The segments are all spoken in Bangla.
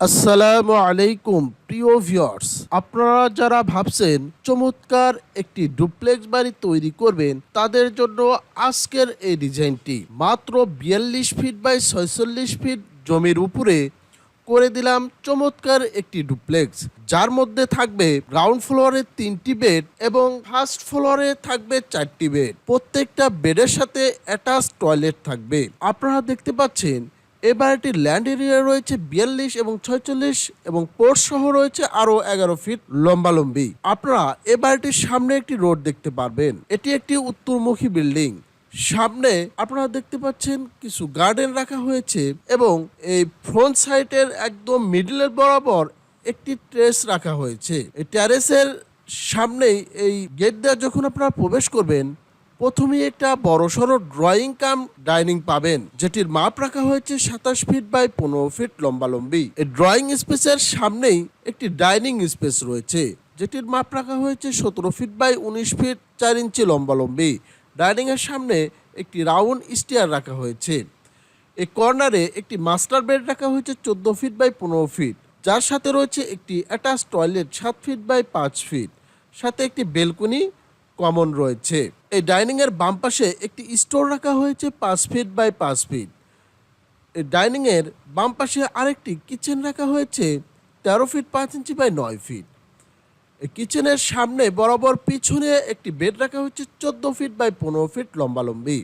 আসসালামু আলাইকুম, প্রিয় ভিউয়ার্স আপনারা যারা ভাবছেন চমৎকার একটি ডুপ্লেক্স বাড়ি তৈরি করবেন, তাদের জন্য আজকের এই ডিজাইনটি মাত্র বিয়াল্লিশ ফিট বাই ছয়চল্লিশ ফিট জমির উপরে করে দিলাম চমৎকার একটি ডুপ্লেক্স যার মধ্যে থাকবে গ্রাউন্ড ফ্লোরে তিনটি বেড এবং ফার্স্ট ফ্লোরে থাকবে চারটি বেড প্রত্যেকটা বেডের সাথে অ্যাটাচ টয়লেট থাকবে। আপনারা দেখতে পাচ্ছেন এ বাড়িটির ল্যান্ড এরিয়া রয়েছে বিয়াল্লিশ এবং ছয়চল্লিশ এবং পোর্ট সহ রয়েছে আরও এগারো ফিট লম্বালম্বি। আপনারা এ বাড়িটির সামনে একটি রোড দেখতে পারবেন। এটি একটি উত্তরমুখী বিল্ডিং সামনে আপনারা দেখতে পাচ্ছেন কিছু গার্ডেন রাখা হয়েছে এবং এই ফ্রন্ট সাইডের একদম মিডলের বরাবর একটি ট্রেস রাখা হয়েছে। এই ট্যারেসের সামনেই এই গেট দেওয়া যখন আপনারা প্রবেশ করবেন প্রথমেই একটা বড়সড় ড্রয়িং কাম ডাইনিং পাবেন, যেটির মাপ রাখা হয়েছে সাতাশ ফিট বাই পনেরো ফিট লম্বালম্বি। এই ড্রয়িং স্পেসের সামনেই একটি ডাইনিং স্পেস রয়েছে, যেটির মাপ রাখা হয়েছে সতেরো ফিট বাই উনিশ ফিট চার ইঞ্চি লম্বালম্বি। ডাইনিং এর সামনে একটি রাউন্ড স্টিয়ার রাখা হয়েছে। এই কর্নারে একটি মাস্টার বেড রাখা হয়েছে চোদ্দ ফিট বাই পনেরো ফিট যার সাথে রয়েছে একটি অ্যাটাচ টয়লেট সাত ফিট বাই পাঁচ ফিট সাথে একটি বেলকনি কমন রয়েছে। এই ডাইনিং এর বাম পাশে একটি স্টোর রাখা হয়েছে পাঁচ ফিট বাই পাঁচ ফিট। এই ডাইনিং এর বাম পাশে আরেকটি কিচেন রাখা হয়েছে তেরো ফিট পাঁচ ইঞ্চি বাই নয় ফিট। কিচেনের সামনে বরাবর পিছনে একটি বেড রাখা হয়েছে চোদ্দ ফিট বাই পনেরো ফিট লম্বালম্বি।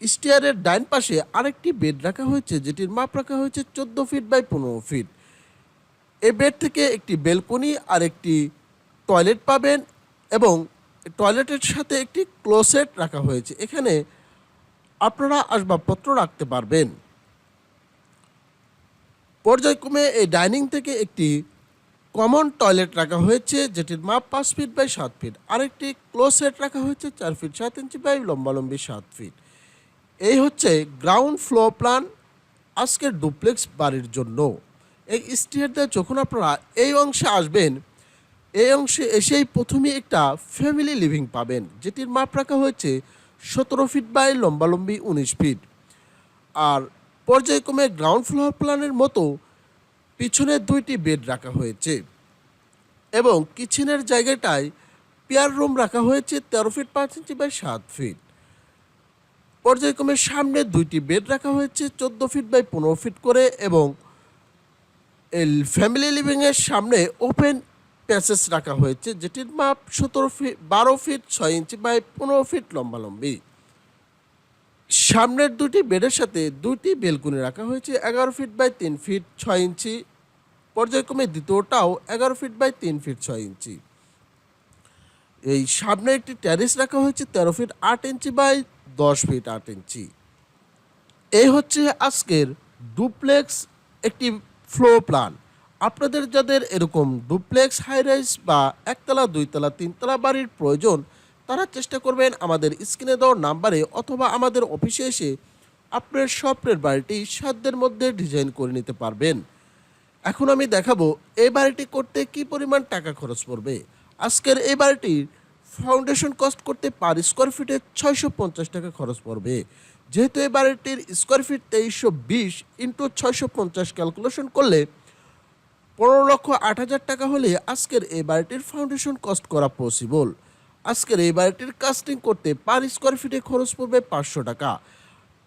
স্টেয়ারের ডাইন পাশে আরেকটি বেড রাখা হয়েছে যেটির মাপ রাখা হয়েছে চোদ্দ ফিট বাই পনেরো ফিট। এই বেড থেকে একটি বেলকনি আর একটি টয়লেট পাবেন এবং টয়লেটের সাথে একটি ক্লোসেট রাখা হয়েছে। এখানে আপনারা আসবাবপত্র রাখতে পারবেন। পর্যায়ক্রমে এই ডাইনিং থেকে একটি কমন টয়লেট রাখা হয়েছে, যেটির মাপ পাঁচ ফিট বাই সাত ফিট। আরেকটি ক্লোসেট রাখা হয়েছে, চার ফিট সাত ইঞ্চি বাই লম্বালম্বি সাত ফিট। এই হচ্ছে গ্রাউন্ড ফ্লো প্ল্যান আজকের ডুপ্লেক্স বাড়ির জন্য। এই স্টিয়ার দিয়ে যখন আপনারা এই অংশে আসবেন এই অংশে এসেই প্রথমে একটা ফ্যামিলি লিভিং পাবেন, যেটির মাপ রাখা হয়েছে সতেরো ফিট বাই লম্বালম্বি উনিশ ফিট আর পর্যায়ক্রমে গ্রাউন্ড ফ্লোর প্ল্যানের মতো পিছনে দুইটি বেড রাখা হয়েছে এবং কিচেনের জায়গাটায় পেয়ার রুম রাখা হয়েছে তেরো ফিট পাঁচ ইঞ্চি বাই সাত ফিট পর্যায়ক্রমে সামনে দুইটি বেড রাখা হয়েছে চোদ্দ ফিট বাই পনেরো ফিট করে এবং ফ্যামিলি লিভিংয়ের সামনে ওপেন প্যাসেজ রাখা হয়েছে, যেটির মাপ সতেরো ফিট বারো ফিট ছয় ইঞ্চি বাই পনেরো ফিট লম্বালম্বি। সামনের দুটি বেডের সাথে দুটি বেলকুনি রাখা হয়েছে, এগারো ফিট বাই তিন ফিট ছয় ইঞ্চি। পর্যায়ক্রমে দ্বিতীয়টাও এগারো ফিট বাই তিন ফিট ছয় ইঞ্চি। এই সামনে একটি ট্যারিস রাখা হয়েছে, তেরো ফিট আট ইঞ্চি বাই দশ ফিট আট ইঞ্চি। এই হচ্ছে আজকের ডুপ্লেক্স একটি ফ্লো প্ল্যান। আপনাদের যাদের এরকম ডুপ্লেক্স হাই রাইস বা একতলা, দুইতলা, তিনতলা বাড়ির প্রয়োজন, তারা চেষ্টা করবেন আমাদের স্ক্রিনে দেওয়ার নাম্বারে অথবা আমাদের অফিসে এসে আপনার স্বপ্নের বাড়িটি সাধ্যের মধ্যে ডিজাইন করে নিতে পারবেন। এখন আমি দেখাবো এই বাড়িটি করতে কি পরিমাণ টাকা খরচ পড়বে। আজকের এই বাড়িটির ফাউন্ডেশন কস্ট করতে পার স্কোয়ার ফিটে ছয়শো পঞ্চাশ টাকা খরচ পড়বে। যেহেতু এই বাড়িটির স্কোয়ার ফিট তেইশশো বিশ ইন্টু ছয়শো পঞ্চাশ ক্যালকুলেশন করলে পনেরো লক্ষ আট হাজার টাকা হলে আজকের এই বাড়িটির ফাউন্ডেশন কস্ট করা পসিবল আজকের এই বাড়িটির কাস্টিং করতে পার স্কোয়ার ফিটে খরচ পড়বে পাঁচশো টাকা।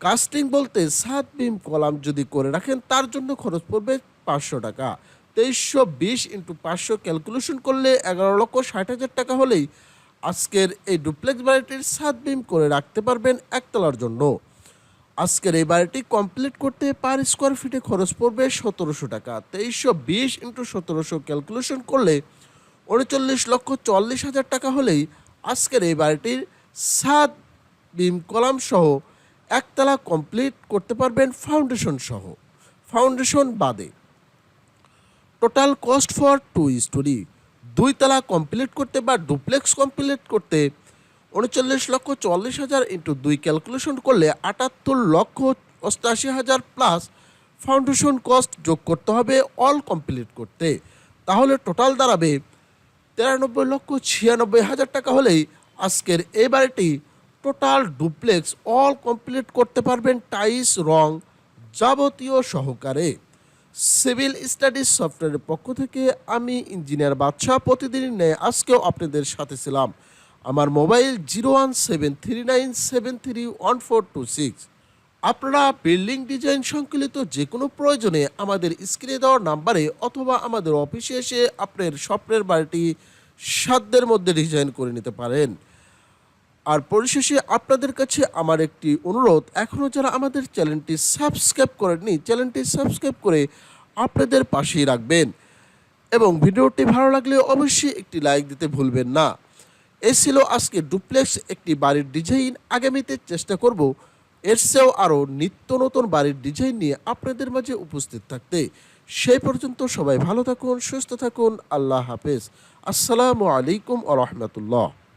কাস্টিং বলতে সাত বিম কলাম যদি করে রাখেন, তার জন্য খরচ পড়বে পাঁচশো টাকা। তেইশশো বিশ ইন্টু পাঁচশো ক্যালকুলেশন করলে এগারো লক্ষ ষাট হাজার টাকা হলেই আজকের এই ডুপ্লেক্স বাড়িটির সাত বিম করে রাখতে পারবেন একতলার জন্য। আজকের এই বাড়িটি কমপ্লিট করতে পার স্কোয়ার ফিটে খরচ পড়বে সতেরোশো টাকা। তেইশশো বিশ ইন্টু সতেরোশো ক্যালকুলেশন করলে উনচল্লিশ লক্ষ চল্লিশ হাজার টাকা হলেই আজকের এই বাড়িটির সাত বিম কলাম সহ একতলা কমপ্লিট করতে পারবেন ফাউন্ডেশন সহ। ফাউন্ডেশন বাদে total cost for two storey দুই তলা কমপ্লিট করতে বা ডুপ্লেক্স কমপ্লিট করতে উনচল্লিশ লক্ষ চল্লিশ হাজার ইন্টু দুই ক্যালকুলেশন করলে আটাত্তর লক্ষ অষ্টাশি হাজার প্লাস ফাউন্ডেশন কস্ট যোগ করতে হবে অল কমপ্লিট করতে। তাহলে টোটাল দাঁড়াবে তিরানব্বই লক্ষ ছিয়ানব্বই হাজার টাকা হলেই আজকের এই বাড়িটি টোটাল ডুপ্লেক্স অল কমপ্লিট করতে পারবেন টাইস রং যাবতীয় সহকারে। সিভিল স্টাডিজ সফটওয়্যারের পক্ষ থেকে আমি ইঞ্জিনিয়ার বাদশাহ প্রতিদিনই নেয় আজকেও আপনাদের সাথে ছিলাম। আমার mobile zero one seven three nine seven three one four two six. আপনারা বিল্ডিং ডিজাইন সংকলিত যে কোনো প্রয়োজনে আমাদের স্ক্রিনে দেওয়ার নাম্বারে অথবা আমাদের অফিসে এসে আপনার স্বপ্নের বাড়িটি সাধ্যের মধ্যে ডিজাইন করে নিতে পারেন। আর পরিশেষে আপনাদের কাছে আমার একটি অনুরোধ এখনও যারা আমাদের চ্যানেলটি সাবস্ক্রাইব করেননি, চ্যানেলটি সাবস্ক্রাইব করে আপনাদের পাশেই রাখবেন। এবং ভিডিওটি ভালো লাগলে অবশ্যই একটি লাইক দিতে ভুলবেন না। এ ছিল আজকে ডুপ্লেক্স একটি বাড়ির ডিজাইন। আগামীতে চেষ্টা করব এর চেয়েও আরও নিত্য নতুন বাড়ির ডিজাইন নিয়ে আপনাদের মাঝে উপস্থিত থাকতে। সেই পর্যন্ত সবাই ভালো থাকুন, সুস্থ থাকুন, আল্লাহ হাফেজ। আসসালামু আলাইকুম আ রহমতুল্লাহ।